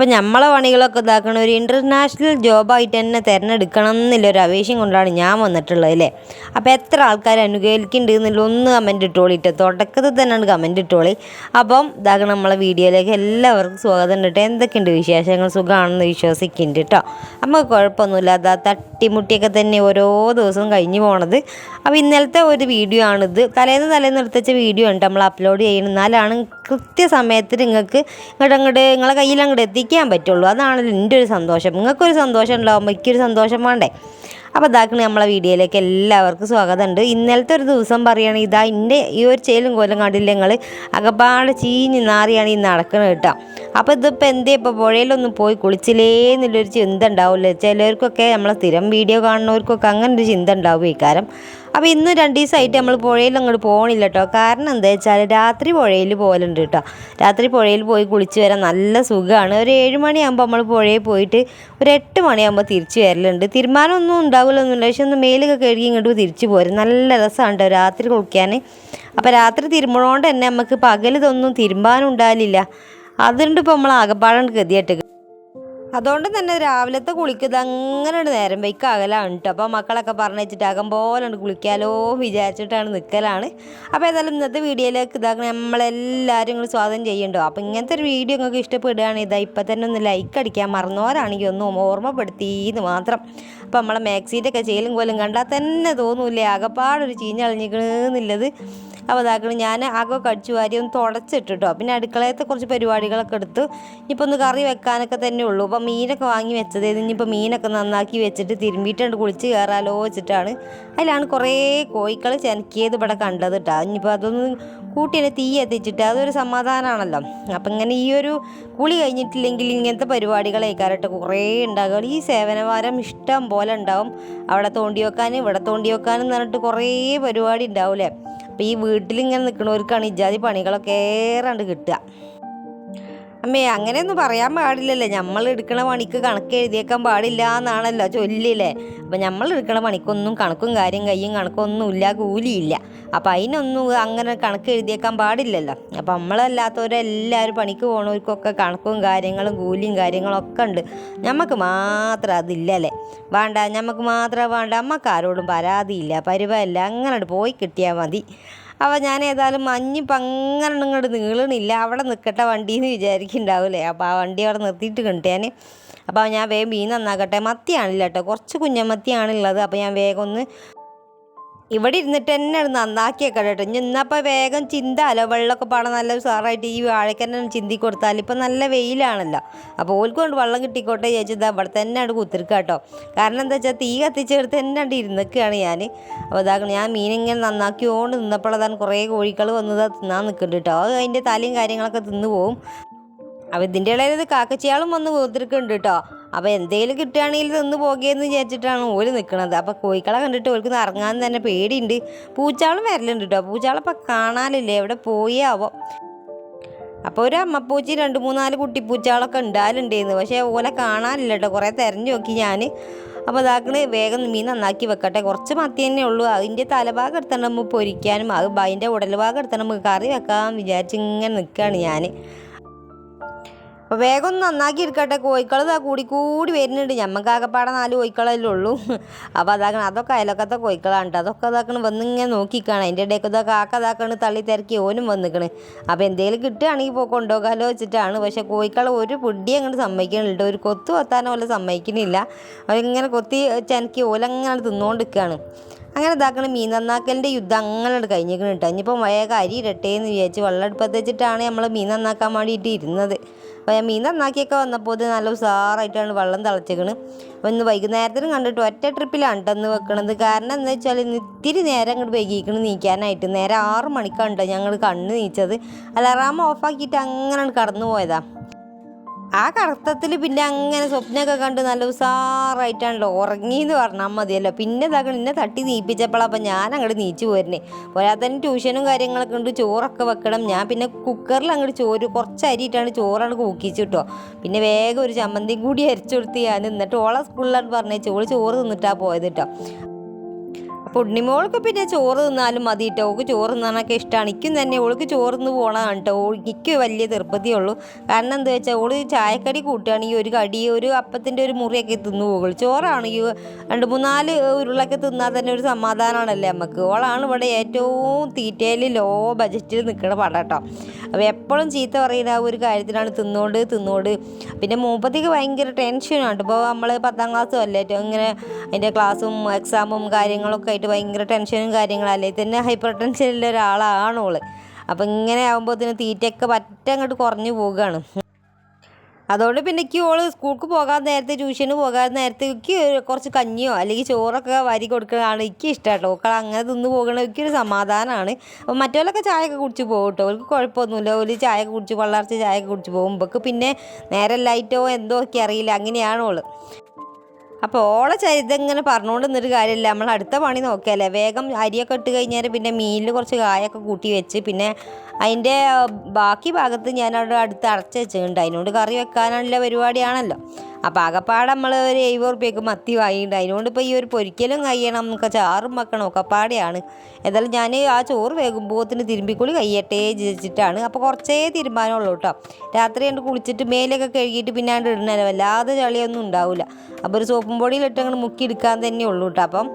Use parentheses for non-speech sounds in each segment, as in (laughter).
അപ്പം നമ്മളെ പണികളൊക്കെ ഇതാക്കണ ഒരു ഇന്റർനാഷണൽ ജോബായിട്ട് തന്നെ തിരഞ്ഞെടുക്കണം എന്നുള്ള ഒരു ആവേശം കൊണ്ടാണ് ഞാൻ വന്നിട്ടുള്ളത് അല്ലേ അപ്പോൾ എത്ര ആൾക്കാർ അനുകൂലിക്കുന്നുണ്ട് എന്നുള്ള ഒന്ന് കമന്റ് ഇട്ടോളിട്ട് തുടക്കത്തിൽ തന്നെയാണ് കമന്റ് ഇട്ടോളി. അപ്പം ഇതാക്കണം നമ്മളെ വീഡിയോയിലേക്ക് എല്ലാവർക്കും സ്വാഗതം കേട്ടോ എന്തൊക്കെയുണ്ട് വിശേഷങ്ങൾ? സുഖമാണെന്ന് വിശ്വസിക്കുന്നുണ്ട് കേട്ടോ നമുക്ക് കുഴപ്പമൊന്നുമില്ല. അതാ തട്ടിമുട്ടിയൊക്കെ തന്നെ ഓരോ ദിവസവും കഴിഞ്ഞു പോണത്. അപ്പോൾ ഇന്നലത്തെ ഒരു വീഡിയോ ആണിത്. തലേന്ന് തലേന്ന് എടുത്തുവെച്ച വീഡിയോ ഉണ്ട് നമ്മൾ അപ്ലോഡ് ചെയ്യണം എന്നാലാണ് കൃത്യസമയത്ത് നിങ്ങൾക്ക് ഇങ്ങോട്ട് അങ്ങോട്ട് നിങ്ങളെ കയ്യിൽ അങ്ങോട്ട് എത്തിക്കാൻ പറ്റുള്ളൂ. അതാണ് എന്റെ ഒരു സന്തോഷം. നിങ്ങൾക്കൊരു സന്തോഷം ഉണ്ടാകുമ്പോൾ എനിക്കൊരു സന്തോഷം വേണ്ടേ? അപ്പോൾ ഇതാക്കണ നമ്മളെ വീഡിയോയിലേക്ക് എല്ലാവർക്കും സ്വാഗതമുണ്ട്. ഇന്നലത്തെ ഒരു ദിവസം പറയുകയാണെങ്കിൽ ഇതാ എന്റെ ഈ ഒരു ചേലും കോലും കണ്ടില്ല നിങ്ങൾ അകപ്പാട് ചീഞ്ഞ് നാറിയാണ് ഈ നടക്കുന്നത് കേട്ടോ. അപ്പോൾ ഇതിപ്പോൾ എന്തേ ഇപ്പോൾ പുഴയിലൊന്നും പോയി കുളിച്ചില്ലേ എന്നുള്ളൊരു ചിന്ത ഉണ്ടാവില്ല? ചിലർക്കൊക്കെ നമ്മളെ സ്ഥിരം വീഡിയോ കാണുന്നവർക്കൊക്കെ അങ്ങനെ ഒരു ചിന്ത ഉണ്ടാവും ഈ കാരം അപ്പോൾ ഇന്ന് രണ്ട് ദിവസമായിട്ട് നമ്മൾ പുഴയിൽ അങ്ങോട്ട് പോകണില്ല കേട്ടോ കാരണം എന്താ വെച്ചാൽ രാത്രി പുഴയിൽ പോകലുണ്ട് കേട്ടോ രാത്രി പുഴയിൽ പോയി കുളിച്ച് വരാൻ നല്ല സുഖമാണ് ഒരു ഏഴ് മണിയാകുമ്പോൾ നമ്മൾ പുഴയിൽ പോയിട്ട് ഒരു എട്ട് മണിയാകുമ്പോൾ തിരിച്ച് വരലുണ്ട്. തീരുമാനമൊന്നും ഉണ്ടാവില്ലൊന്നുമില്ല പക്ഷെ ഒന്ന് മേലൊക്കെ കഴുകി ഇങ്ങോട്ട് തിരിച്ചു പോരും. നല്ല രസമാണ് കേട്ടോ രാത്രി കുളിക്കാൻ അപ്പോൾ രാത്രി തിരുമ്പണോണ്ട് തന്നെ നമുക്ക് പകൽ ഇതൊന്നും തിരുമ്പാനും ഉണ്ടാവില്ല അതുകൊണ്ട് ഇപ്പോൾ നമ്മൾ ആകപ്പാടാണ് ഗതിയായിട്ട് അതുകൊണ്ട് തന്നെ രാവിലത്തെ കുളിക്കുന്നത് അങ്ങനെ നേരം വൈക്ക് അകലാണ് കേട്ടോ അപ്പോൾ മക്കളൊക്കെ പറഞ്ഞിട്ട് അകം പോലെ കുളിക്കാലോ വിചാരിച്ചിട്ടാണ് നിൽക്കലാണ് അപ്പോൾ ഏതായാലും ഇന്നത്തെ വീഡിയോയിലേക്ക് ഇതാക്കണം നമ്മളെല്ലാവരും ഇങ്ങനെ സ്വാഗതം ചെയ്യണ്ടോ അപ്പോൾ ഇങ്ങനത്തെ ഒരു വീഡിയോ നിങ്ങൾക്ക് ഇഷ്ടപ്പെടുകയാണ് ഇതാ ഇപ്പം തന്നെ ഒന്ന് ലൈക്ക് അടിക്കാൻ മറന്നവരാണെങ്കിൽ ഒന്ന് ഓർമ്മപ്പെടുത്തിയെന്ന് മാത്രം. അപ്പോൾ നമ്മളെ മാക്സിന്റെ ചെയ്യലും കോലും കണ്ടാൽ തന്നെ തോന്നൂലേ ആകപ്പാടൊരു ചീഞ്ഞളിഞ്ഞിക്കണെന്നുള്ളത് അപ്പോൾ അതാക്കണം ഞാൻ ആകെ കടിച്ചു വാരി ഒന്ന് തുടച്ചിട്ടിട്ടോ. പിന്നെ അടുക്കളയത്തെ കുറച്ച് പരിപാടികളൊക്കെ എടുത്ത് ഇനിയിപ്പോൾ ഒന്ന് കറി വെക്കാനൊക്കെ തന്നെ ഉള്ളൂ. അപ്പോൾ മീനൊക്കെ വാങ്ങി വെച്ചത് ഇനിയിപ്പോൾ മീനൊക്കെ നന്നാക്കി വെച്ചിട്ട് തിരുമ്പിയിട്ടുണ്ട് കുളിച്ച് കയറാലോ വെച്ചിട്ടാണ്. അതിലാണ് കുറേ കോഴിക്കൾ ചെനക്കിയത് ഇവിടെ കണ്ടത് കേട്ടോ. ഇനിയിപ്പോൾ അതൊന്ന് കൂട്ടിനെ തീ എത്തിച്ചിട്ട് അതൊരു സമാധാനമാണല്ലോ അപ്പം ഇങ്ങനെ ഈ ഒരു കുളി കഴിഞ്ഞിട്ടില്ലെങ്കിൽ ഇങ്ങനത്തെ പരിപാടികളേക്കാരട്ടെ കുറേ ഉണ്ടാകും ഈ സേവനവാരം ഇഷ്ടം പോലെ ഉണ്ടാവും. അവിടെ തോണ്ടി വെക്കാനും ഇവിടെ തോണ്ടി വെക്കാനും എന്ന് പറഞ്ഞിട്ട് കുറേ പരിപാടി ഉണ്ടാവില്ലേ? അപ്പോൾ ഈ വീട്ടിലിങ്ങനെ നിൽക്കണവർക്കാണ് ഇജാതി പണികളൊക്കെ ഏറാണ്ട് കിട്ടുക. അമ്മേ അങ്ങനെയൊന്നും പറയാൻ പാടില്ലല്ലേ? നമ്മൾ എടുക്കണ പണിക്ക് കണക്ക് എഴുതിയേക്കാൻ പാടില്ല എന്നാണല്ലോ ചൊല്ലില്ലേ? അപ്പം നമ്മൾ എടുക്കണ പണിക്കൊന്നും കണക്കും കാര്യം കയ്യും കണക്കൊന്നും ഇല്ല കൂലിയില്ല. അപ്പം അതിനൊന്നും അങ്ങനെ കണക്ക് എഴുതിയേക്കാൻ പാടില്ലല്ലോ. അപ്പം നമ്മളല്ലാത്തവരെല്ലാവരും പണിക്ക് പോണവർക്കൊക്കെ കണക്കും കാര്യങ്ങളും കൂലിയും കാര്യങ്ങളൊക്കെ ഉണ്ട്. നമുക്ക് മാത്രം അതില്ലല്ലേ? വേണ്ട നമുക്ക് മാത്രം വേണ്ട. അമ്മക്കാരോടും പരാതിയില്ല പരിവല്ല അങ്ങനെ പോയി കിട്ടിയാൽ മതി. അപ്പോൾ ഞാൻ ഏതായാലും മഞ്ഞ് അങ്ങനെ ഇങ്ങോട്ട് നീളണില്ല. അവിടെ നിൽക്കട്ടെ വണ്ടി എന്ന് വിചാരിക്കുന്നുണ്ടാവില്ലേ അപ്പോൾ ആ വണ്ടി അവിടെ നിർത്തിയിട്ട് കിട്ടിയാൻ അപ്പോൾ ഞാൻ വേഗം മീൻ നന്നാക്കട്ടെ. മത്തിയാണില്ല കേട്ടോ കുറച്ച് കുഞ്ഞമത്തിയാണുള്ളത്. അപ്പോൾ ഞാൻ വേഗം ഒന്ന് ഇവിടെ ഇരുന്നിട്ട് തന്നെ അത് നന്നാക്കിയൊക്കെ കേട്ടോ ഇനി ഇന്നപ്പോൾ വേഗം ചിന്താലോ വെള്ളമൊക്കെ പാടാൻ നല്ല സാറായിട്ട് ഈ വാഴക്കന്നെ ചിന്തി കൊടുത്താൽ ഇപ്പം നല്ല വെയിലാണല്ലോ. അപ്പോൾ ഓൽക്ക് കൊണ്ട് വെള്ളം കിട്ടിക്കോട്ടെ ചോദിച്ചത് അവിടെ തന്നെ അവിടെ കുത്തിരിക്കുക കേട്ടോ. കാരണം എന്താ വെച്ചാൽ തീ കത്തിച്ചെടുത്ത് തന്നെ അവിടെ ഇരുന്നൊക്കെയാണ് ഞാൻ അപ്പോൾ ഇതാക്കണം ഞാൻ മീനിങ്ങനെ നന്നാക്കിയോണ്ട് നിന്നപ്പോഴതാണ് കുറേ കോഴികൾ വന്നത് തിന്നാൻ നിൽക്കുന്നുണ്ട് കേട്ടോ. അത് അതിന്റെ തലയും കാര്യങ്ങളൊക്കെ തിന്നു പോവും. അപ്പോൾ ഇതിന്റെ ഇടയിൽ കാക്കച്ചിയാളും വന്ന് കുത്തിരിക്കുന്നുണ്ട് കേട്ടോ. അപ്പോൾ എന്തെങ്കിലും കിട്ടുകയാണെങ്കിൽ തിന്ന് പോകേന്ന് വിചാരിച്ചിട്ടാണ് ഓൽ നിൽക്കുന്നത് അപ്പോൾ കോഴിക്കളെ കണ്ടിട്ട് ഓർക്ക് ഇറങ്ങാൻ തന്നെ പേടിയുണ്ട്. പൂച്ചാളും വരലുണ്ട് കേട്ടോ പൂച്ചാളപ്പോൾ കാണാനില്ലേ? എവിടെ പോയേ ആവോ? അപ്പോൾ ഒരു അമ്മപ്പൂച്ചി രണ്ട് മൂന്നാൽ കുട്ടിപ്പൂച്ചകളൊക്കെ ഉണ്ടാലുണ്ടായിരുന്നു പക്ഷേ ഓലെ കാണാനില്ല കേട്ടോ കുറേ തിരഞ്ഞു നോക്കി ഞാൻ അപ്പോൾ അതാക്കണ് വേഗം മീൻ നന്നാക്കി വെക്കട്ടെ. കുറച്ച് മത്തി തന്നെ ഉള്ളൂ. അതിന്റെ തലഭാഗം എടുത്തണം നമുക്ക് പൊരിക്കാനും അത് അതിന്റെ ഉടൽഭാഗം എടുത്തണം നമുക്ക് കറി വെക്കാൻ വിചാരിച്ച് ഇങ്ങനെ നിൽക്കുകയാണ് ഞാൻ അപ്പോൾ വേഗം ഒന്ന് നന്നാക്കി ഇരിക്കട്ടെ കോഴിക്കൾ ഇതാ കൂടി കൂടി വരുന്നുണ്ട്. ഞമ്മക്ക് ആകെപ്പാടെ നാല് കോഴിക്കളല്ലേ ഉള്ളൂ. അപ്പോൾ അതാക്കണം അതൊക്കെ അയലക്കത്തെ കോഴിക്കളാണ് കേട്ടോ അതൊക്കെ അതാക്കണം വന്നിങ്ങനെ നോക്കിക്കാണ്. അതിന്റെ ഇടയ്ക്ക് ഇതാ കാക്ക അതാക്കണ് തള്ളി തിരക്കി ഓനും വന്നിക്കണ്. അപ്പോൾ എന്തെങ്കിലും കിട്ടുകയാണെങ്കിൽ ഇപ്പോൾ കൊണ്ടുപോകാലോ വെച്ചിട്ടാണ്. പക്ഷേ കോഴിക്കൾ ഒരു പൊടി അങ്ങോട്ട് സമ്മതിക്കണില്ല ഒരു കൊത്തു കൊത്താനോ പോലെ സമ്മതിക്കണില്ല. അവരിങ്ങനെ കൊത്തി ചനക്കി ഓലങ്ങനെ തിന്നുകൊണ്ടിരിക്കുകയാണ് അങ്ങനെ ഇതാക്കണ മീൻ നന്നാക്കലിന്റെ യുദ്ധം അങ്ങനെ കഴിഞ്ഞിരിക്കണം കേട്ടോ ഇനിയിപ്പോൾ വേഗം അരി ഇരട്ടെ എന്ന് വിചാരിച്ച് വെള്ളം അടുപ്പത്ത് വെച്ചിട്ടാണ് നമ്മൾ മീൻ നന്നാക്കാൻ വേണ്ടിയിട്ട് ഇരുന്നത്. അപ്പോൾ ഞാൻ മീൻ നന്നാക്കിയൊക്കെ വന്നപ്പോൾ ഇത് നല്ല ഉസാറായിട്ടാണ് വെള്ളം തിളച്ചേക്കണ്. അപ്പോൾ ഇന്ന് വൈകുന്നേരത്തിനും കണ്ടിട്ട് ഒറ്റ ട്രിപ്പിലാണ് കേട്ടോ ഇന്ന് വെക്കണത്. കാരണം എന്താ വെച്ചാൽ ഇന്ന് ഇത്തിരി നേരം അങ്ങോട്ട് വൈകിക്കണം നീക്കാനായിട്ട്. നേരെ ആറ് മണിക്കാണ് ഞങ്ങൾ കണ്ണ് നീച്ചത്. അലാറാം ഓഫാക്കിയിട്ട് അങ്ങനെ കടന്നു പോയതാ. ആ കറുത്തത്തിൽ പിന്നെ അങ്ങനെ സ്വപ്നമൊക്കെ കണ്ട് നല്ല ഉസാറായിട്ടാണല്ലോ. ഉറങ്ങി എന്ന് പറഞ്ഞാൽ മതിയല്ലോ. പിന്നെ ഇതാക്കണം എന്നെ തട്ടി നീപ്പിച്ചപ്പോഴപ്പം ഞാൻ അങ്ങോട്ട് നീച്ചു പോരുന്നേ. പോരാതെ തന്നെ ട്യൂഷനും കാര്യങ്ങളൊക്കെ ഉണ്ട്. ചോറൊക്കെ വെക്കണം. ഞാൻ പിന്നെ കുക്കറിൽ അങ്ങോട്ട് ചോറ് കുറച്ച് അരിയിട്ടാണ് ചോറാണ് കൂക്കിച്ചു കേട്ടോ പിന്നെ വേഗം ഒരു ചമ്മന്തിയും കൂടി അരിച്ചു കൊടുത്ത് ഞാൻ എന്നിട്ട് ഓളെ സ്കൂളിലാണ് പറഞ്ഞത് ചോറ് ചോറ് തിന്നിട്ടാണ് പോയത് കേട്ടോ അപ്പോൾ ഉണ്ണിമോൾക്ക് പിന്നെ ചോറ് തിന്നാലും മതി കേട്ടോ ഓൾക്ക് ചോറ് തിന്നാനൊക്കെ ഇഷ്ടമാണ് എനിക്കും തന്നെ ഓൾക്ക് ചോറ് തിന്ന് പോകണതാണ് കേട്ടോ എനിക്ക് വലിയ നിർബന്ധിയുള്ളൂ. കാരണം എന്താ വെച്ചാൽ ഓൾ ചായക്കടി കൂട്ടുകയാണെങ്കിൽ ഒരു കടി ഒരു അപ്പത്തിന്റെ ഒരു മുറിയൊക്കെ തിന്നു പോകുള്ളൂ. ചോറാണെങ്കിൽ രണ്ട് മൂന്നാൽ ഉരുളൊക്കെ തിന്നാൽ തന്നെ ഒരു സമാധാനമാണല്ലേ നമുക്ക് ഓളാണ് ഇവിടെ ഏറ്റവും തീറ്റയിൽ ലോ ബജറ്റിൽ നിൽക്കുന്ന പടം കേട്ടോ അപ്പോൾ എപ്പോഴും ചീത്ത പറയുന്ന ഒരു കാര്യത്തിനാണ് തിന്നോണ്ട് തിന്നോണ്ട്. പിന്നെ മൂപ്പത്തേക്ക് ഭയങ്കര ടെൻഷനാണ് ഇപ്പോൾ നമ്മൾ പത്താം ക്ലാസ്സും അല്ലേ ഇങ്ങനെ അതിന്റെ ക്ലാസ്സും എക്സാമും കാര്യങ്ങളൊക്കെ ആയിട്ട് ഭയങ്കര ടെൻഷനും കാര്യങ്ങളല്ലേ തന്നെ ഹൈപ്പർ ഉള്ള ഒരാളാണ് ഓൾ. അപ്പം ഇങ്ങനെ ആകുമ്പോൾ ഇതിന് തീറ്റയൊക്കെ പറ്റ അങ്ങോട്ട് കുറഞ്ഞു പോവുകയാണ് അതുകൊണ്ട് പിന്നെ എനിക്ക് ഓൾ സ്കൂൾക്ക് പോകാൻ നേരത്തെ ട്യൂഷന് പോകാൻ നേരത്തെ എനിക്ക് കുറച്ച് കഞ്ഞിയോ അല്ലെങ്കിൽ ചോറൊക്കെ വാരി കൊടുക്കുന്നതാണ് എനിക്ക് ഇഷ്ടം കേട്ടോ ഓക്കൾ അങ്ങനെ തിന്ന് പോകണ എനിക്കൊരു സമാധാനമാണ്. അപ്പോൾ മറ്റവരൊക്കെ ചായയൊക്കെ കുടിച്ച് പോകും കേട്ടോ. അവർക്ക് കുഴപ്പമൊന്നുമില്ല. ഒരു ചായയൊക്കെ കുടിച്ച് വള്ളർച്ച് ചായയൊക്കെ കുടിച്ച് പോകും. പിന്നെ നേരെ ലൈറ്റോ എന്തോ ഒക്കെ അറിയില്ല. അങ്ങനെയാണ് ഓൾ. അപ്പോൾ ഓളെ ചരിതം ഇങ്ങനെ പറഞ്ഞുകൊണ്ട് നിന്നൊരു കാര്യമില്ല. നമ്മൾ അടുത്ത പണി നോക്കിയാലേ വേഗം അരിയൊക്കെ ഇട്ട് കഴിഞ്ഞാൽ പിന്നെ മീനിൽ കുറച്ച് കായൊക്കെ കൂട്ടി വെച്ച് പിന്നെ അതിന്റെ ബാക്കി ഭാഗത്ത് ഞാൻ അവിടെ അടുത്ത് അടച്ച് വെച്ചിട്ടുണ്ട്. അതിനോട് കറി വെക്കാനുള്ള പരിപാടിയാണല്ലോ. അപ്പോൾ ആകപ്പാടെ നമ്മൾ ഒരു എഴുപത് റുപ്യക്ക് മത്തി വാങ്ങിയിട്ടുണ്ട്. അതിനോണ്ട് ഇപ്പോൾ ഈ ഒരു പൊരിക്കലും കഴിയണം നമുക്ക് ചാറും വെക്കണം. ഒക്കെപ്പാടെയാണ് ഏതായാലും ഞാൻ ആ ചോറ് വേകുമ്പോത്തിന് തിരുമ്പിക്കുളി കഴിയട്ടെ വിചാരിച്ചിട്ടാണ്. അപ്പോൾ കുറച്ചേ തീരുമാനമുള്ളൂ കേട്ടോ രാത്രി കണ്ട് കുളിച്ചിട്ട് മേലൊക്കെ കഴുകിയിട്ട് പിന്നെ അങ്ങോട്ട് ഇടണല്ലോ വല്ലാതെ ചളിയൊന്നും ഉണ്ടാവില്ല അപ്പോൾ ഒരു സോപ്പും പൊടിയിലിട്ട് അങ്ങോട്ട് മുക്കി എടുക്കാൻ തന്നെ ഉള്ളൂ കേട്ടോ അപ്പം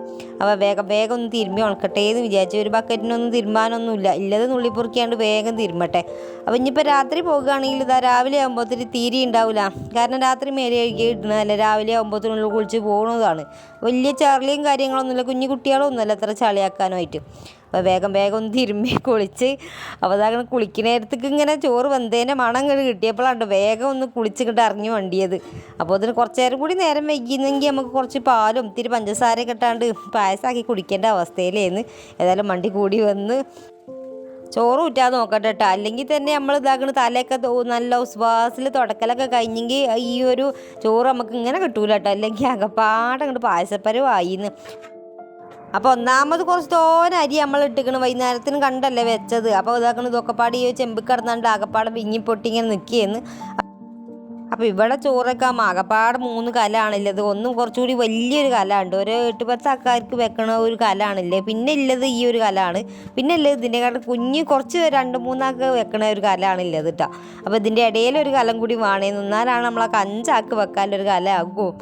അപ്പോൾ വേഗം വേഗം ഒന്ന് തിരുമ്പി ഉണക്കട്ടെ എന്ന് വിചാരിച്ചു. ഒരു ബക്കറ്റിനൊന്നും തീരുമാനമൊന്നുമില്ല ഇല്ലത് നുള്ളിപ്പുറുക്കിയാണ്ട് വേഗം തിരുമ്പട്ടെ അപ്പോൾ ഇനിയിപ്പോൾ രാത്രി പോകുകയാണെങ്കിൽ ഇതാ രാവിലെ ആകുമ്പോഴത്തേന് തീരി ഉണ്ടാവില്ല കാരണം രാത്രി മേലെ കഴുകി ഇടുന്നതല്ല രാവിലെ ആകുമ്പോഴത്തേനുള്ളിൽ കുളിച്ച് പോകുന്നതാണ് വലിയ ചാർലിയും കാര്യങ്ങളൊന്നുമില്ല കുഞ്ഞു കുട്ടികളൊന്നുമല്ല അത്ര ചളിയാക്കാനായിട്ട്. അപ്പോൾ വേഗം വേഗം ഒന്ന് തിരുമ്പി കുളിച്ച്. അപ്പോൾ അതങ്ങനെ കുളിക്കുന്ന നേരത്തേക്ക് ഇങ്ങനെ ചോറ് വെന്തേന്റെ മണം ഇങ്ങോട്ട് കിട്ടിയപ്പോഴാണ് വേഗം ഒന്ന് കുളിച്ചിങ്ങോട്ട് ഇറങ്ങി വണ്ടിയത്. അപ്പോൾ അതിന് കുറച്ച് നേരം കൂടി നേരം വൈകിയെന്നെങ്കിൽ നമുക്ക് കുറച്ച് പാലും ഇത്തിരി പഞ്ചസാരയൊക്കെ ഇട്ടാണ്ട് പായസമാക്കി കുടിക്കേണ്ട അവസ്ഥയിലേന്ന്. ഏതായാലും വണ്ടി കൂടി വന്ന് ചോറ് ഊറ്റാൻ നോക്കട്ടെ കേട്ടോ അല്ലെങ്കിൽ തന്നെ നമ്മൾ ഇതാക്കണ തലയൊക്കെ നല്ല ഉസ്വാസിൽ തുടക്കലൊക്കെ കഴിഞ്ഞെങ്കിൽ ഈ ഒരു ചോറ് നമുക്ക് ഇങ്ങനെ കിട്ടൂല കേട്ടോ അല്ലെങ്കിൽ അകപ്പാട് അങ്ങോട്ട് പായസപ്പരവായിന്ന്. അപ്പോൾ ഒന്നാമത് കുറച്ച് തോന അരി നമ്മൾ ഇട്ടിക്കണ് വൈകുന്നേരത്തിന് കണ്ടല്ലേ വെച്ചത്. അപ്പോൾ ഇതാക്കണ ഇതൊക്കെ പാടി ഈ ചെമ്പ് കിടന്നാണ്ട് ആകപ്പാടെ വിങ്ങിപ്പൊട്ടി ഇങ്ങനെ നിൽക്കുകയെന്ന് അപ്പോൾ ഇവിടെ ചോറൊക്കെ ആകപ്പാട് മൂന്ന് കലാണുള്ളത് ഒന്നും കുറച്ചുകൂടി വലിയൊരു കലമുണ്ട് ഒരു എട്ട് പത്ത് ആൾക്കാർക്ക് വെക്കണ ഒരു കലാണില്ലേ. പിന്നെ ഉള്ളത് ഈ ഒരു കലാണ്. പിന്നെ ഉള്ളത് ഇതിന്റെക്കാട്ട് കുഞ്ഞ് കുറച്ച് രണ്ട് മൂന്നാൾക്ക് വെക്കണ ഒരു കലാണുള്ളത് കേട്ടോ അപ്പോൾ ഇതിന്റെ ഇടയിലൊരു കലം കൂടി വേണേന്ന് എന്നാലാണ് നമ്മളൊക്കെ അഞ്ചാൾക്ക് വെക്കാനൊരു കല ആകും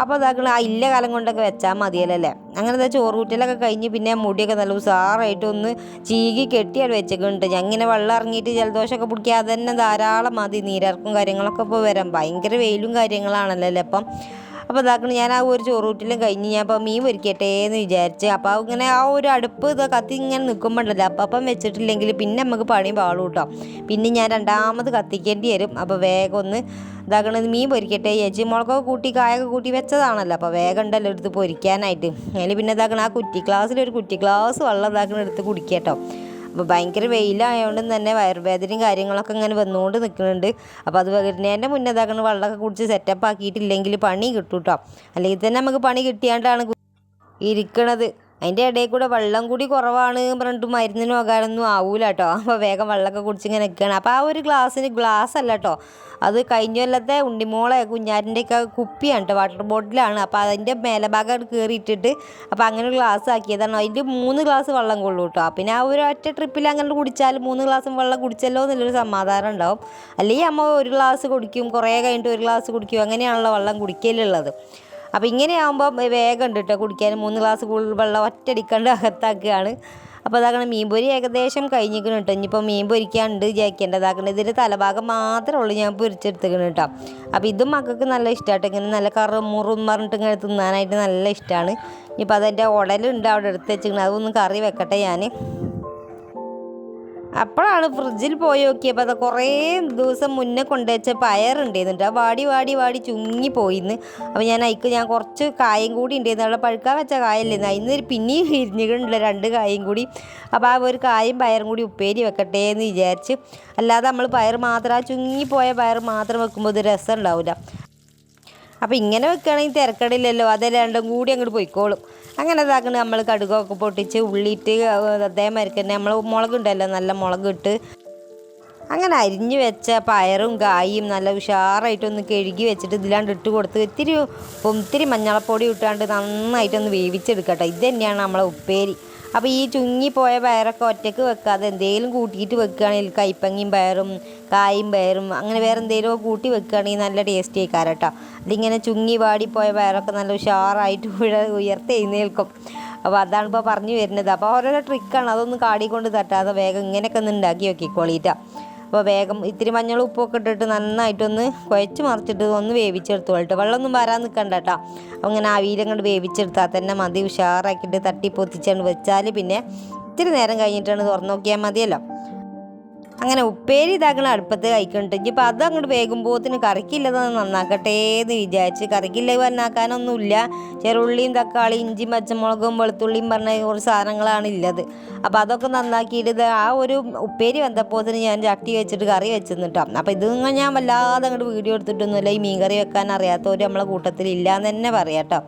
അപ്പോൾ അതാക്കൾ ആ ഇല്ല കാലം കൊണ്ടൊക്കെ വെച്ചാൽ മതിയല്ലേ അങ്ങനെ എന്താ ചോറ് കൂട്ടലൊക്കെ കഴിഞ്ഞ് പിന്നെ മുടിയൊക്കെ നല്ല ഉസാറായിട്ട് ഒന്ന് ചീകി കെട്ടിയാണ് വെച്ചിട്ടുണ്ട് ഇങ്ങനെ വെള്ളം ഇറങ്ങിയിട്ട് ജലദോഷമൊക്കെ പിടിക്കാതെ തന്നെ ധാരാളം മതി. നീരർക്കും കാര്യങ്ങളൊക്കെ ഇപ്പോൾ വരാം. ഭയങ്കര വെയിലും കാര്യങ്ങളാണല്ലോ അല്ലേ അപ്പം അപ്പോൾ ഇതാക്കണം ഞാൻ ആ ഒരു ചോറൂട്ടിലും കഴിഞ്ഞ് ഞാൻ അപ്പോൾ മീൻ പൊരിക്കട്ടെ എന്ന് വിചാരിച്ച് അപ്പോൾ ഇങ്ങനെ ആ ഒരു അടുപ്പ് ഇത് കത്തി ഇങ്ങനെ നിൽക്കുമ്പോഴല്ലേ അപ്പം അപ്പം വെച്ചിട്ടില്ലെങ്കിൽ പിന്നെ നമുക്ക് പണി പാളും കേട്ടോ. പിന്നെ ഞാൻ രണ്ടാമത് കത്തിക്കേണ്ടി വരും. അപ്പോൾ വേഗം ഒന്ന് ഇതാക്കണത് മീൻ പൊരിക്കട്ടെ ചേച്ചി മുളകൊക്കെ കൂട്ടി കായൊക്കെ കൂട്ടി വെച്ചതാണല്ലോ. അപ്പോൾ വേഗം ഉണ്ടല്ലോ എടുത്ത് പൊരിക്കാനായിട്ട്. അതിൽ പിന്നെ ഇതാക്കണം ആ കുറ്റി ഗ്ലാസ്സിൽ ഒരു കുറ്റി ഗ്ലാസ് വെള്ളം ഇതാക്കണം എടുത്ത് കുടിക്കട്ടോ ഭയങ്കര വെയിലായതുകൊണ്ട് തന്നെ വയറുവേദനയും കാര്യങ്ങളൊക്കെ ഇങ്ങനെ വന്നുകൊണ്ട് നിൽക്കുന്നുണ്ട് അപ്പോൾ അത് വരുന്നതിന്റെ മുന്നേ ഇതാക്കണം വെള്ളമൊക്കെ കുടിച്ച് സെറ്റപ്പ് ആക്കിയിട്ടില്ലെങ്കിൽ പണി കിട്ടും കേട്ടോ അല്ലെങ്കിൽ തന്നെ നമുക്ക് പണി കിട്ടിയാണ്ടാണ് ഇരിക്കണത്. അതിന്റെ ഇടയിൽ കൂടെ വെള്ളം കൂടി കുറവാണ് പറഞ്ഞിട്ട് മരുന്നിന് പോകാനൊന്നും ആവൂല കേട്ടോ അപ്പോൾ വേഗം വെള്ളമൊക്കെ കുടിച്ച് ഇങ്ങനെ നിൽക്കുകയാണ് അപ്പോൾ ആ ഒരു ഗ്ലാസ്സിന് ഗ്ലാസ് അല്ല കേട്ടോ അത് കഴിഞ്ഞ കൊല്ലത്തെ ഉണ്ണിമോളെ കുഞ്ഞാറ്റിന്റെയൊക്കെ കുപ്പിയാണ് കേട്ടോ വാട്ടർ ബോട്ടിലാണ് അപ്പോൾ അതിന്റെ മേലഭാഗം കയറിയിട്ടിട്ട് അപ്പോൾ അങ്ങനെ ഗ്ലാസ് ആക്കിയതാണ്. അതിന്റെ മൂന്ന് ഗ്ലാസ് വെള്ളം കൊള്ളൂ കേട്ടോ പിന്നെ ആ ഒരു ഒറ്റ ട്രിപ്പിൽ അങ്ങനെ കുടിച്ചാൽ മൂന്ന് ഗ്ലാസ് വെള്ളം കുടിച്ചല്ലോ എന്നുള്ളൊരു സമാധാനം ഉണ്ടാവും. അല്ലെങ്കിൽ അമ്മ ഒരു ഗ്ലാസ് കുടിക്കും കുറേ കഴിഞ്ഞിട്ട് ഒരു ഗ്ലാസ് കുടിക്കും. അങ്ങനെയാണല്ലോ വെള്ളം കുടിക്കലുള്ളത്. അപ്പോൾ ഇങ്ങനെയാകുമ്പോൾ വേഗം ഉണ്ട് കേട്ടോ കുടിക്കാൻ മൂന്ന് ഗ്ലാസ് കൂടുതൽ വെള്ളം ഒറ്റടിക്കണ്ട് അകത്താക്കുകയാണ് അപ്പോൾ അതാകണം മീൻപൊരി ഏകദേശം കഴിഞ്ഞിരിക്കണം കേട്ടോ ഇനിയിപ്പോൾ മീൻ പൊരിക്കാണ്ട് ജയിക്കേണ്ടതാക്കണം ഇതിന്റെ തലഭാഗം മാത്രമേ ഉള്ളൂ ഞാൻ പൊരിച്ചെടുത്തേക്കണം കേട്ടോ അപ്പോൾ ഇതും മക്കൾക്ക് നല്ല ഇഷ്ടമായിട്ട് ഇങ്ങനെ നല്ല കറും മുറും പറഞ്ഞിട്ട് ഇങ്ങനെ തിന്നാനായിട്ട് നല്ല ഇഷ്ടമാണ് ഇനിയിപ്പോൾ അതെന്റെ ഉടലുണ്ട് അവിടെ എടുത്ത് വെച്ചിരിക്കുന്നത് അതൊന്ന് കറി വെക്കട്ടെ ഞാൻ അപ്പോഴാണ് ഫ്രിഡ്ജിൽ പോയി നോക്കിയപ്പോൾ അത് കുറേ ദിവസം മുന്നേ കൊണ്ടുവച്ച പയറുണ്ടായിരുന്നുണ്ട് ആ വാടി വാടി വാടി ചുങ്ങി പോയിന്ന്. അപ്പോൾ ഞാൻ അതിക്ക് ഞാൻ കുറച്ച് കായും കൂടി ഉണ്ടായിരുന്നു അവിടെ പഴുക്കാൻ വെച്ച കായല്ലായിരുന്നു അതിന് പിന്നെയും ഇരിഞ്ഞിട്ടുണ്ടല്ലോ രണ്ട് കായും കൂടി. അപ്പോൾ ആ ഒരു കായും പയറും കൂടി ഉപ്പേരി വെക്കട്ടെ എന്ന് വിചാരിച്ച്. അല്ലാതെ നമ്മൾ പയർ മാത്രം ആ ചുങ്ങിപ്പോയ പയർ മാത്രം വെക്കുമ്പോൾ ഇത് രസം ഉണ്ടാവില്ല അപ്പോൾ ഇങ്ങനെ വെക്കുകയാണെങ്കിൽ തിരക്കടില്ലല്ലോ. അതേ രണ്ടും കൂടി അങ്ങോട്ട് പോയിക്കോളും. അങ്ങനെ ഇതാക്കുന്നത് നമ്മൾ കടുകൊക്കെ പൊട്ടിച്ച് ഉള്ളിയിട്ട് അതേമാതിരി തന്നെ നമ്മൾ മുളക് ഉണ്ടല്ലോ നല്ല മുളക് ഇട്ട് അങ്ങനെ അരിഞ്ഞു വെച്ച പയറും കായും നല്ല ഉഷാറായിട്ടൊന്ന് കഴുകി വെച്ചിട്ട് ഇതിലാണ്ട് ഇട്ട് കൊടുത്ത് ഇത്തിരി ഇത്തിരി മഞ്ഞളപ്പൊടി ഇട്ടാണ്ട് നന്നായിട്ടൊന്ന് വേവിച്ചെടുക്കട്ടെ. ഇത് തന്നെയാണ് നമ്മളെ ഉപ്പേരി. അപ്പോൾ ഈ ചുങ്ങിപ്പോയ പയറൊക്കെ ഒറ്റയ്ക്ക് വെക്കാതെ എന്തെങ്കിലും കൂട്ടിയിട്ട് വെക്കുകയാണെങ്കിൽ കൈപ്പങ്ങിയും പയറും കായും പയറും അങ്ങനെ വേറെ എന്തെങ്കിലും കൂട്ടി വെക്കുകയാണെങ്കിൽ നല്ല ടേസ്റ്റ് ആയിക്കാരം കേട്ടോ അതിങ്ങനെ ചുങ്ങി വാടിപ്പോയ പയറൊക്കെ നല്ല ഉഷാറായിട്ട് പുഴ ഉയർത്തെഴുന്നേൽക്കും. അപ്പോൾ അതാണ് ഇപ്പോൾ പറഞ്ഞു വരുന്നത്. അപ്പോൾ ഓരോരോ ട്രിക്കാണ് അതൊന്നും കാടിക്കൊണ്ട് തട്ടാതെ വേഗം ഇങ്ങനെയൊക്കെ ഒന്ന് ഉണ്ടാക്കി വെക്കിക്കോളിയിട്ടാ അപ്പോൾ വേഗം ഇത്തിരി മഞ്ഞൾ ഉപ്പൊക്കെ ഇട്ടിട്ട് നന്നായിട്ടൊന്ന് കുഴച്ച് മറിച്ചിട്ട് ഒന്ന് വേവിച്ചെടുത്തോളട്ടെ വെള്ളമൊന്നും വരാൻ നിൽക്കണ്ട കേട്ടോ. അപ്പോൾ ഇങ്ങനെ ആവിയിലങ്ങോട്ട് വേവിച്ചെടുത്താൽ തന്നെ മതി. ഉഷാറാക്കിയിട്ട് തട്ടി പൊത്തിച്ചാണ്ട് വെച്ചാൽ പിന്നെ ഇത്തിരി നേരം കഴിഞ്ഞിട്ടാണ് തുറന്നു നോക്കിയാൽ മതിയല്ലോ. അങ്ങനെ ഉപ്പേരി ഇതാക്കണ അടുപ്പത്ത് കഴിക്കണിട്ട് ഇനിയിപ്പോൾ അത് അങ്ങോട്ട് വേകുമ്പോത്തിന് കറിക്കില്ലതെന്ന് നന്നാക്കട്ടെ എന്ന് വിചാരിച്ച് കറിക്കില്ല നന്നാക്കാനൊന്നുമില്ല ചെറുള്ളിയും തക്കാളി ഇഞ്ചിയും പച്ചമുളകും വെളുത്തുള്ളിയും പറഞ്ഞ കുറച്ച് സാധനങ്ങളാണ് ഉള്ളത് അപ്പോൾ അതൊക്കെ നന്നാക്കിയിട്ട് ആ ഒരു ഉപ്പേരി വന്നപ്പോത്തിന് ഞാൻ ചട്ടി വെച്ചിട്ട് കറി വെച്ചിരുന്നിട്ടോ അപ്പോൾ ഇത് ഞാൻ വല്ലാതെ അങ്ങോട്ട് വീഡിയോ എടുത്തിട്ടൊന്നുമില്ല. ഈ മീൻ കറി വെക്കാൻ അറിയാത്തവർ നമ്മളെ കൂട്ടത്തിൽ ഇല്ലാന്ന് തന്നെ പറയാം കേട്ടോ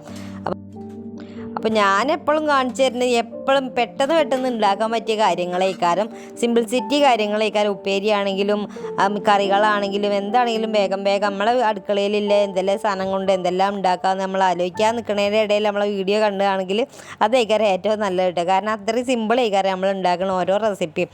അപ്പോൾ ഞാൻ എപ്പോഴും കാണിച്ചു തരുന്നത് എപ്പോഴും പെട്ടെന്ന് പെട്ടെന്ന് ഉണ്ടാക്കാൻ പറ്റിയ കാര്യങ്ങളേക്കാരം. Simple city കാര്യങ്ങളേക്കാരം. ഉപ്പേരിയാണെങ്കിലും കറികളാണെങ്കിലും എന്താണെങ്കിലും വേഗം വേഗം നമ്മളെ അടുക്കളയിലില്ല എന്തെല്ലാം സാധനം കൊണ്ട് എന്തെല്ലാം ഉണ്ടാക്കാമെന്ന് നമ്മൾ ആലോചിക്കാൻ നിൽക്കുന്നതിന്റെ ഇടയിൽ നമ്മളെ വീഡിയോ കണ്ടുകയാണെങ്കിൽ അതേക്കാരം ഏറ്റവും നല്ലത് കേട്ടോ. കാരണം അത്രയും സിമ്പിൾ ആയിക്കാരം നമ്മൾ ഉണ്ടാക്കുന്ന ഓരോ റെസിപ്പിയും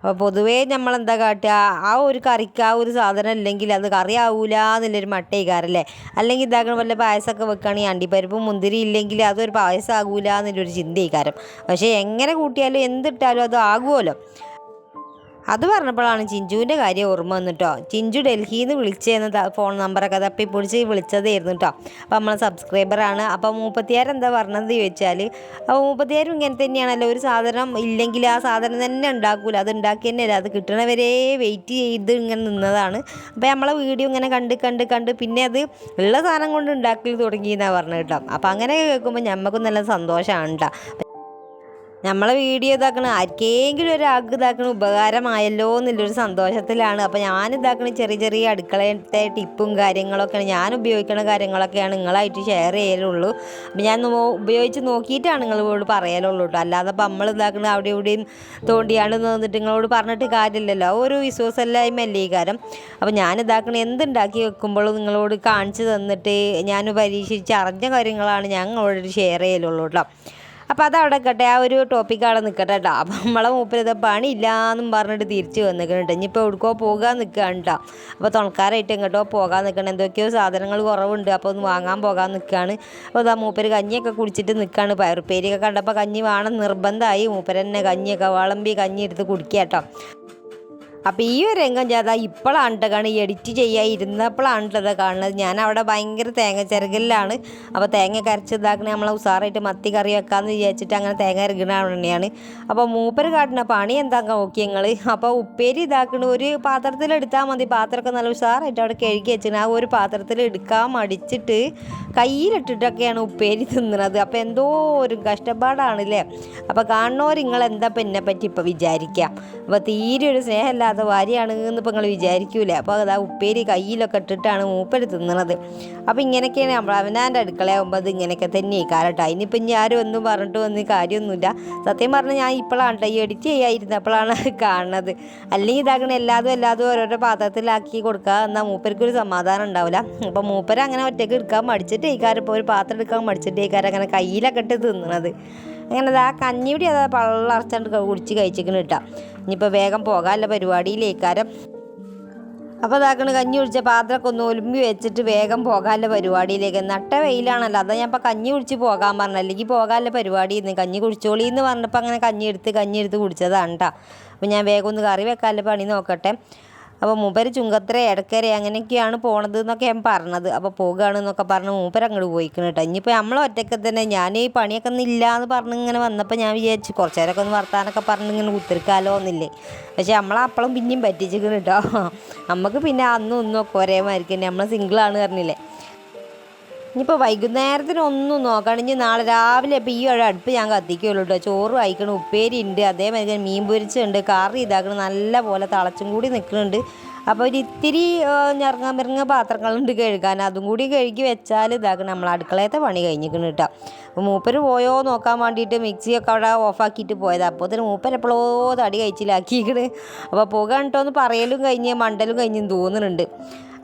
അപ്പോൾ പൊതുവേ നമ്മൾ എന്താ കാട്ടുക ആ ഒരു കറിക്ക് ആ ഒരു സാധനം ഇല്ലെങ്കിൽ അത് കറി ആവൂല എന്നുള്ളൊരു മട്ടയിക്കാരല്ലേ അല്ലെങ്കിൽ ഇതാക്കണ വല്ല പായസമൊക്കെ വെക്കുകയാണെങ്കിൽ അണ്ടിപ്പരിപ്പും മുന്തിരി ഇല്ലെങ്കിൽ അതൊരു പായസം ആകൂല എന്നുള്ളൊരു ചിന്തയിക്കാരം. പക്ഷേ എങ്ങനെ കൂട്ടിയാലും എന്തിട്ടാലും അത് ആകുമല്ലോ. അത് പറഞ്ഞപ്പോഴാണ് ചിഞ്ചുവിന്റെ കാര്യം ഓർമ്മ വന്നിട്ടോ. ചിഞ്ചു ഡൽഹിയിൽ നിന്ന് വിളിച്ചതെന്ന് ഫോൺ നമ്പറൊക്കെ തപ്പി പൊടിച്ച് വിളിച്ചതായിരുന്നു കേട്ടോ അപ്പോൾ നമ്മളെ സബ്സ്ക്രൈബറാണ്. അപ്പോൾ മൂപ്പത്തിയാർ എന്താ പറഞ്ഞത് ചോദിച്ചാൽ അപ്പോൾ മൂപ്പത്തിയാരും ഇങ്ങനെ തന്നെയാണല്ലോ. ഒരു സാധനം ഇല്ലെങ്കിൽ ആ സാധനം തന്നെ ഉണ്ടാക്കൂല. അത് ഉണ്ടാക്കി തന്നെയല്ല അത് കിട്ടണവരെ വെയിറ്റ് ചെയ്ത് ഇങ്ങനെ നിന്നതാണ്. അപ്പോൾ നമ്മളെ വീഡിയോ ഇങ്ങനെ കണ്ട് കണ്ട് കണ്ട് പിന്നെ അത് ഉള്ള സാധനം കൊണ്ട് ഉണ്ടാക്കൽ തുടങ്ങി എന്നാണ് പറഞ്ഞത് കേട്ടോ അപ്പോൾ അങ്ങനെ കേൾക്കുമ്പോൾ ഞമ്മക്കും നല്ല സന്തോഷമാണ് കേട്ടോ നമ്മളെ വീഡിയോ ഇതാക്കണ ആർക്കെങ്കിലും ഒരാൾക്ക് ഇതാക്കണ ഉപകാരമായല്ലോ എന്നുള്ളൊരു സന്തോഷത്തിലാണ്. അപ്പോൾ ഞാൻ ഇതാക്കണ ചെറിയ ചെറിയ അടുക്കളത്തെ ടിപ്പും കാര്യങ്ങളൊക്കെയാണ്. ഞാൻ ഉപയോഗിക്കുന്ന കാര്യങ്ങളൊക്കെയാണ് നിങ്ങളായിട്ട് ഷെയർ ചെയ്യലുള്ളൂ. അപ്പോൾ ഞാൻ ഉപയോഗിച്ച് നോക്കിയിട്ടാണ് നിങ്ങളോട് പറയലുള്ളൂ കേട്ടോ അല്ലാതെ അപ്പോൾ നമ്മൾ ഇതാക്കണ അവിടെ ഇവിടെയും തോണ്ടിയാണ് നിന്നിട്ട് നിങ്ങളോട് പറഞ്ഞിട്ട് കാര്യമില്ലല്ലോ. ഒരു വിശ്വാസമില്ലായ്മയല്ലേ ഈ കാര്യം. അപ്പോൾ ഞാൻ ഇതാക്കണ എന്തുണ്ടാക്കി വെക്കുമ്പോഴും നിങ്ങളോട് കാണിച്ചു തന്നിട്ട് ഞാൻ പരീക്ഷിച്ച് അറിഞ്ഞ കാര്യങ്ങളാണ് ഞാൻ നിങ്ങളോട് ഷെയർ ചെയ്യലുള്ളൂ കേട്ടോ അപ്പോൾ അതവിടെ കട്ടെ ആ ഒരു ടോപ്പിക്ക് അവിടെ നിൽക്കട്ടെ കേട്ടോ അപ്പം നമ്മളെ മൂപ്പരത് പണിയില്ലാന്നും പറഞ്ഞിട്ട് തിരിച്ച് വന്നിട്ടുണ്ട് ഇനിയിപ്പോൾ എവിടേക്കോ പോകാൻ നിൽക്കുകയാണ് കേട്ടോ അപ്പോൾ തുണക്കാരായിട്ട് എങ്ങോട്ടോ പോകാൻ നിൽക്കണം എന്തൊക്കെയോ സാധനങ്ങൾ കുറവുണ്ട്. അപ്പോൾ ഒന്ന് വാങ്ങാൻ പോകാൻ നിൽക്കുകയാണ് അപ്പോൾ അതാ മൂപ്പര് കഞ്ഞിയൊക്കെ കുടിച്ചിട്ട് നിൽക്കുകയാണ് പയറുപ്പേരിയൊക്കെ കണ്ടപ്പോൾ കഞ്ഞി വേണം. നിർബന്ധമായി മൂപ്പര് തന്നെ കഞ്ഞിയൊക്കെ വളമ്പി കഞ്ഞി എടുത്ത് കുടിക്കുക കേട്ടോ അപ്പോൾ ഈ ഒരു രംഗം ചേതാ ഇപ്പോഴാണ് കേട്ടോ എഡിറ്റ് ചെയ്യാൻ ഇരുന്നപ്പോഴാണ് കേട്ടോ കാണുന്നത്. ഞാൻ അവിടെ ഭയങ്കര തേങ്ങ ചിരകലിലാണ്. അപ്പോൾ തേങ്ങ കരച്ച് നമ്മളെ ഉസാറായിട്ട് മത്തി കറി വെക്കാമെന്ന് വിചാരിച്ചിട്ട് അങ്ങനെ തേങ്ങ ഇറങ്ങണ തന്നെയാണ് അപ്പോൾ മൂപ്പര് കാട്ടുന്ന പണി എന്താ നോക്കി ഞങ്ങൾ അപ്പോൾ ഉപ്പേരി ഇതാക്കണ. ഒരു പാത്രത്തിൽ എടുത്താൽ മതി. പാത്രമൊക്കെ നല്ല ഉഷാറായിട്ട് അവിടെ കഴുകി വെച്ചിന്. ആ ഒരു പാത്രത്തിൽ എടുക്കാൻ മടിച്ചിട്ട് കയ്യിലിട്ടിട്ടൊക്കെയാണ് ഉപ്പേരി തിന്നുന്നത് അപ്പോൾ എന്തോ ഒരു കഷ്ടപ്പാടാണ് അല്ലേ അപ്പോൾ കാണുന്നവർ നിങ്ങൾ എന്താ ഇപ്പം എന്നെ പറ്റി ഇപ്പോൾ വിചാരിക്കുക അപ്പോൾ തീരെ ഒരു സ്നേഹമില്ലാത്ത ഭാര്യയാണ് എന്ന് ഇപ്പോൾ നിങ്ങൾ വിചാരിക്കൂല. അപ്പോൾ ആ ഉപ്പേരി കയ്യിലൊക്കെ ഇട്ടിട്ടാണ് മൂപ്പര് തിന്നണത്. അപ്പോൾ ഇങ്ങനെയൊക്കെയാണ് നമ്മൾ അവനാന്റെ അടുക്കളയാകുമ്പോൾ അത് ഇങ്ങനെയൊക്കെ തന്നെ കാലട്ടോ അതിനിപ്പോൾ ഇനി ആരും ഒന്നും പറഞ്ഞിട്ട് വന്ന് കാര്യമൊന്നുമില്ല. സത്യം പറഞ്ഞാൽ ഞാൻ ഇപ്പോഴാണ് ഈ എഡിറ്റ് ചെയ്യാതിരുന്നപ്പോഴാണ് കാണുന്നത് അല്ലെങ്കിൽ ഇതാക്കണ എല്ലാതും എല്ലാതും ഓരോരോ പാത്രത്തിലാക്കി കൊടുക്കുക എന്നാൽ മൂപ്പർക്കൊരു സമാധാനം ഉണ്ടാവില്ല അപ്പോൾ മൂപ്പര് അങ്ങനെ ഒറ്റയ്ക്ക് എടുക്കാൻ മടിച്ചിട്ട് ഈ കാര്യം ഇപ്പോൾ ഒരു പാത്രം എടുക്കാൻ മടിച്ചിട്ട് ഈ കാര്യം അങ്ങനെ കയ്യിലൊക്കെ ഇട്ട് തിന്നണത്. അങ്ങനെ ആ കഞ്ഞിവിടെ അതാ പള്ളറച്ചാണ്ട് കുടിച്ച് കഴിച്ചിരിക്കണ കേട്ടോ. ഇനിയിപ്പോൾ വേഗം പോകാമല്ലോ പരിപാടിയിലേക്കാരം. അപ്പോൾ ഇതാക്കണ കഞ്ഞി കുടിച്ച പാത്രമൊക്കെ ഒന്ന് ഒലുമ്പി വെച്ചിട്ട് വേഗം പോകാമല്ല പരിപാടിയിലേക്ക്. നട്ട വെയിലാണല്ലോ. അതാ ഞാൻ ഇപ്പോൾ കഞ്ഞി കുടിച്ച് പോകാൻ പറഞ്ഞു അല്ലെങ്കിൽ പോകാമല്ലോ പരിപാടി ഇന്ന് കഞ്ഞി കുടിച്ചോളി എന്ന് പറഞ്ഞപ്പോൾ അങ്ങനെ കഞ്ഞി എടുത്ത് കഞ്ഞി എടുത്ത് കുടിച്ചതാണ് കേട്ടോ. അപ്പോൾ ഞാൻ വേഗം ഒന്ന് കറി വെക്കാമല്ലോ പണി നോക്കട്ടെ. അപ്പോൾ മൂപ്പര് ചുങ്കത്തര എടക്കര അങ്ങനെയൊക്കെയാണ് പോണത് എന്നൊക്കെ ഞാൻ പറഞ്ഞത്. അപ്പോൾ പോകുകയാണെന്നൊക്കെ പറഞ്ഞ് മൂപ്പര് അങ്ങോട്ട് പോയിക്കണം കേട്ടോ ഇനിയിപ്പോൾ നമ്മൾ ഒറ്റയ്ക്ക് തന്നെ ഞാൻ ഈ പണിയൊക്കെ ഒന്നും ഇല്ല എന്ന് പറഞ്ഞ് ഇങ്ങനെ വന്നപ്പോൾ ഞാൻ വിചാരിച്ചു കുറച്ച് നേരമൊക്കെ ഒന്ന് വർത്താനൊക്കെ പറഞ്ഞ് ഇങ്ങനെ കുത്തിരിക്കാലോ എന്നില്ലേ. പക്ഷേ നമ്മളപ്പളും പിന്നെയും പറ്റിച്ചിരിക്കുന്നു കേട്ടോ നമുക്ക് പിന്നെ അന്നും ഒന്നും ഒക്കെ ഒരേ നമ്മൾ സിംഗിളാണ് പറഞ്ഞില്ലേ. ഇനിയിപ്പോൾ വൈകുന്നേരത്തിന് ഒന്നും നോക്കണം. ഇനി നാളെ രാവിലെ ഇപ്പോൾ ഈ ഒരു അടുപ്പ് ഞാൻ കത്തിക്കുള്ളൂ കേട്ടോ ചോറ് വായിക്കണം ഉപ്പേരി ഉണ്ട് അതേമാതിരി മീൻ പൊരിച്ചുണ്ട് കറി ഇതാക്കണം. നല്ല പോലെ തിളച്ചും കൂടി നിൽക്കുന്നുണ്ട് അപ്പോൾ ഒരു ഇത്തിരി ഞറങ്ങ മിറങ്ങ പാത്രങ്ങളുണ്ട് കഴുകാൻ. അതും കൂടി കഴുകി വെച്ചാൽ ഇതാക്കണം. നമ്മൾ അടുക്കളയത്തെ പണി കഴിഞ്ഞിരിക്കണം കേട്ടോ അപ്പോൾ മൂപ്പര് പോയോ നോക്കാൻ വേണ്ടിയിട്ട് മിക്സിയൊക്കെ അവിടെ ഓഫാക്കിയിട്ട് പോയത്. അപ്പോൾ തന്നെ മൂപ്പര് എപ്പോഴോ തടി കഴിച്ചിലാക്കിയിരിക്കണ് അപ്പോൾ പുക കണ്ടോന്ന് പറയലും കഴിഞ്ഞ് മണ്ടലും കഴിഞ്ഞും തോന്നുന്നുണ്ട്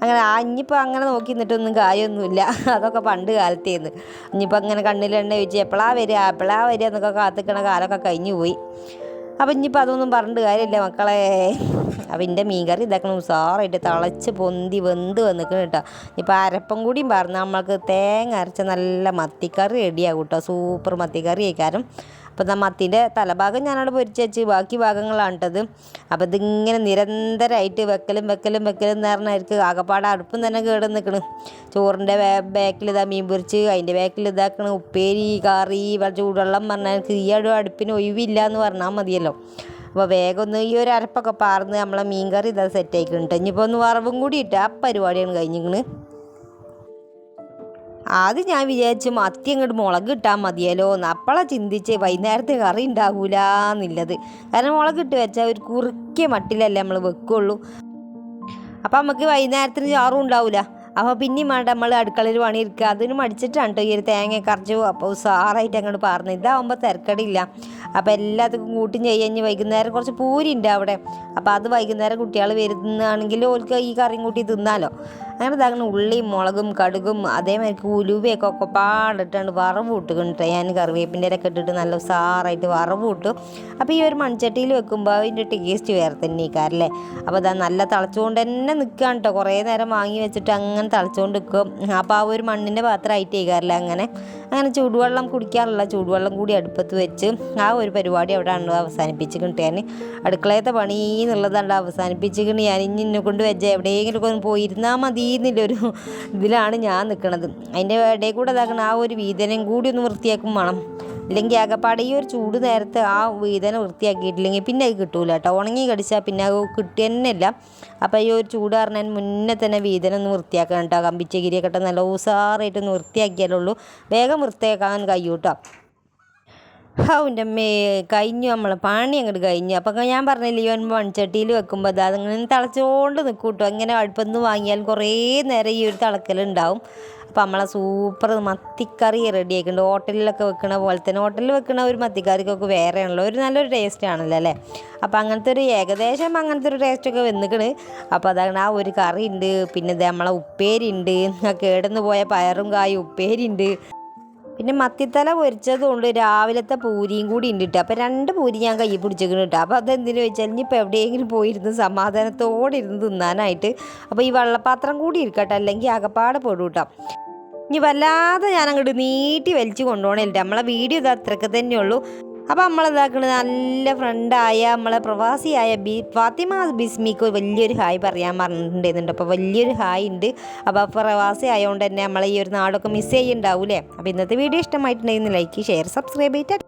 അങ്ങനെ ആ ഇനിയിപ്പോൾ അങ്ങനെ നോക്കി നിന്നിട്ടൊന്നും കാര്യമൊന്നുമില്ല. (laughs) അതൊക്കെ പണ്ട് കാലത്തേന്ന്. ഇനിയിപ്പോൾ അങ്ങനെ കണ്ണിലെണ്ണ ഒഴിച്ച് എപ്പോഴാ വരിക എപ്പോഴാ വരിക എന്നൊക്കെ കാത്തിക്കണ കാലമൊക്കെ കഴിഞ്ഞു പോയി. അപ്പം ഇനിയിപ്പോൾ അതൊന്നും പറഞ്ഞിട്ട് കാര്യമില്ല മക്കളെ. അപ്പം എന്റെ മീൻകറി ഇതാക്കണം ഉസാറായിട്ട് തിളച്ച് പൊന്തി വെന്ത് വന്നിക്കണം കേട്ടോ. ഇപ്പോൾ അരപ്പം കൂടിയും പറഞ്ഞാൽ നമ്മൾക്ക് തേങ്ങ അരച്ച നല്ല മത്തിക്കറി റെഡിയാകും കേട്ടോ. സൂപ്പർ മത്തിക്കറി കഴിക്കാനും അപ്പം ആ മത്തിന്റെ തലഭാഗം ഞാനവിടെ പൊരിച്ച് വെച്ച് ബാക്കി ഭാഗങ്ങളാണ് കേട്ടത് അപ്പം ഇതിങ്ങനെ നിരന്തരമായിട്ട് വെക്കലും വെക്കലും വെക്കലും എന്ന് പറഞ്ഞാൽ ആകപ്പാടെ അടുപ്പം തന്നെ കേട് നിൽക്കണ് ചോറിന്റെ ബാക്കിൽ ഇതാ മീൻ പൊരിച്ച് അതിന്റെ ബാക്കിൽ ഇതാക്കണ. ഉപ്പേരി കറി ചൂടുവെള്ളം പറഞ്ഞാൽ എനിക്ക് ഈ അടു അടുപ്പിന് ഒഴിവില്ല എന്ന് പറഞ്ഞാൽ മതിയല്ലോ. അപ്പോൾ വേഗം ഒന്ന് ഈ ഒരു അരപ്പൊക്കെ പാർന്ന് നമ്മളെ മീൻ കറി ഇതാ സെറ്റ് ആയിക്കുന്നുണ്ട് ഇനിയിപ്പോൾ ഒന്ന് വറവും കൂടി ഇട്ട് ആ പരിപാടിയാണ് കഴിഞ്ഞിരിക്കണ് ആദ്യം ഞാൻ വിചാരിച്ചു മത്തി അങ്ങോട്ട് മുളക് ഇട്ടാൽ മതിയല്ലോ എന്ന്. അപ്പോഴാ ചിന്തിച്ച് വൈകുന്നേരത്തെ കറി ഉണ്ടാകൂല എന്നുള്ളത് കാരണം മുളക് ഇട്ട് വെച്ചാൽ ഒരു കുറുക്കിയ മട്ടിലല്ലേ നമ്മൾ വെക്കുള്ളൂ. അപ്പം നമുക്ക് വൈകുന്നേരത്തിന് ചാറും ഉണ്ടാവില്ല അപ്പോൾ പിന്നെയും വേണ്ട നമ്മൾ അടുക്കളയിൽ പണിയിരിക്കുക അതിന് മടിച്ചിട്ടാണ് കേട്ടോ ഈ ഒരു തേങ്ങ കറച്ചു അപ്പോൾ സാറായിട്ട് അങ്ങോട്ട് പറഞ്ഞു ഇതാവുമ്പോൾ തിരക്കടില്ല. അപ്പോൾ എല്ലാത്തിനും കൂട്ടി കഴിഞ്ഞ് വൈകുന്നേരം കുറച്ച് പൂരി ഉണ്ട് അവിടെ. അപ്പോൾ അത് വൈകുന്നേരം കുട്ടികൾ വരുന്നതാണെങ്കിൽ ഓൽക്ക് ഈ കറിയും കൂട്ടി തിന്നാലോ. അങ്ങനെ ഇതാകണം ഉള്ളിയും മുളകും കടുകും അതേമാതിരി ഉലുവയൊക്കെ ഒക്കെ പാടിട്ടാണ് വറവ് ഞാൻ കറിവേപ്പിന്റെ ഇലൊക്കെ ഇട്ടിട്ട് നല്ല ഉസാറായിട്ട് വറവ് ഇട്ടു അപ്പോൾ ഈ ഒരു മൺചട്ടിയിൽ വെക്കുമ്പോൾ അതിന്റെ ടേസ്റ്റ് വേറെ തന്നെ ഇക്കാരല്ലേ അപ്പോൾ അതാ നല്ല തിളച്ചുകൊണ്ട് തന്നെ നിൽക്കുകയാണ് കേട്ടോ. കുറേ നേരം വാങ്ങി വെച്ചിട്ട് അങ്ങനെ തിളച്ചുകൊണ്ട് നിൽക്കും അപ്പോൾ ആ ഒരു മണ്ണിന്റെ പാത്രമായിട്ട് കാരല്ലേ അങ്ങനെ? അങ്ങനെ ചൂടുവെള്ളം കുടിക്കാറുള്ള ചൂടുവെള്ളം കൂടി അടുപ്പത്ത് വെച്ച് ആ ഒരു പരിപാടി അവിടെ ആണ് അവസാനിപ്പിച്ചിട്ടുണ്ട് അടുക്കളയത്തെ പണി എന്നുള്ളതാണ് അവസാനിപ്പിച്ചിട്ടുണ്ട് ഞാൻ. ഇനി കൊണ്ട് വെച്ച എവിടെയെങ്കിലും ഒന്ന് പോയിരുന്നാൽ മതി. എന്നുള്ളൊരു ഇതിലാണ് ഞാൻ നിൽക്കുന്നത് അതിന്റെ ഇടയിൽ കൂടെ ഇതാക്കണം ആ ഒരു വീതനം കൂടി ഒന്ന് വൃത്തിയാക്കും വേണം. ഇല്ലെങ്കിൽ ആകപ്പാടെ ഈ ഒരു ചൂട് നേരത്തെ ആ വീതനം വൃത്തിയാക്കിയിട്ടില്ലെങ്കിൽ പിന്നെ അത് കിട്ടൂല കേട്ടോ. ഉണങ്ങി കടിച്ചാൽ പിന്നെ അത് കിട്ടി തന്നെ ഇല്ല അപ്പോൾ ഈ ഒരു ചൂട് പറഞ്ഞാൽ മുന്നേ തന്നെ വീതനം ഒന്ന് വൃത്തിയാക്കണം കേട്ടോ. കമ്പിച്ചകിരിയൊക്കെ നല്ല ഉസാറായിട്ടൊന്ന് വൃത്തിയാക്കിയാലുള്ളൂ വേഗം വൃത്തിയാക്കാൻ കഴിയും കേട്ടോ. ഹൗന്റെ അമ്മേ കഴിഞ്ഞു നമ്മളെ പണി അങ്ങോട്ട് കഴിഞ്ഞു. അപ്പം ഞാൻ പറഞ്ഞില്ലേ ഒരു മൺചട്ടിയിൽ വെക്കുമ്പോൾ അത് അതിങ്ങനെ തിളച്ചുകൊണ്ട് നിൽക്കും കേട്ടോ അങ്ങനെ അടുപ്പൊന്ന് വാങ്ങിയാൽ കുറേ നേരം ഈ ഒരു തിളക്കലുണ്ടാവും. അപ്പം നമ്മളെ സൂപ്പർ മത്തിക്കറി റെഡി ആയിട്ടുണ്ട്. ഹോട്ടലിലൊക്കെ വെക്കണ പോലെ തന്നെ. ഹോട്ടലിൽ വെക്കണ ഒരു മത്തിക്കറിക്കൊക്കെ വേറെയാണല്ലോ. ഒരു നല്ലൊരു ടേസ്റ്റ് ആണല്ലോ അല്ലേ? അപ്പോൾ അങ്ങനത്തെ ഒരു ഏകദേശം അങ്ങനത്തെ ഒരു ടേസ്റ്റൊക്കെ വന്നിക്കണ്. അപ്പോൾ അതാണ് ആ ഒരു കറി ഉണ്ട് പിന്നെ നമ്മളെ ഉപ്പേരി ഉണ്ട് കേടന്ന് പോയ പയറും കായും ഉപ്പേരി ഉണ്ട് പിന്നെ മത്തിത്തല പൊരിച്ചത് കൊണ്ട് രാവിലത്തെ പൂരിയും കൂടി ഉണ്ട് കേട്ടോ അപ്പോൾ രണ്ട് പൂരി ഞാൻ കൈ പിടിച്ചിരിക്കുന്നു കേട്ടോ അപ്പോൾ അതെന്തിനു വെച്ചാൽ ഇനിയിപ്പോൾ എവിടെയെങ്കിലും പോയിരുന്ന് സമാധാനത്തോടെ ഇരുന്ന് തിന്നാനായിട്ട് അപ്പോൾ ഈ വെള്ളപ്പാത്രം കൂടി ഇരിക്കട്ടെ അല്ലെങ്കിൽ അകപ്പാട് പെടും കേട്ടോ ഇനി വല്ലാതെ ഞാൻ അങ്ങോട്ട് നീട്ടി വലിച്ചു കൊണ്ടുപോകണില്ല നമ്മളെ വീഡിയോ ഇത് അത്രയ്ക്ക് തന്നെയുള്ളൂ. അപ്പോൾ നമ്മളെന്താക്കണത് നല്ല ഫ്രണ്ടായ നമ്മളെ പ്രവാസിയായ ബി ഫാത്തിമ ബിസ്മിക്ക് വലിയൊരു ഹായ് പറയാൻ പറഞ്ഞിട്ടുണ്ടായിരുന്നുണ്ട്. അപ്പോൾ വലിയൊരു ഹായ് ഉണ്ട് അപ്പോൾ പ്രവാസി ആയതുകൊണ്ട് തന്നെ നമ്മളെ ഈ ഒരു നാടൊക്കെ മിസ് ചെയ്യുന്നുണ്ടാവൂലേ അപ്പോൾ ഇന്നത്തെ വീഡിയോ ഇഷ്ടമായിട്ടുണ്ടെങ്കിൽ ലൈക്ക് ഷെയർ സബ്സ്ക്രൈബ് ചെയ്തിട്ട്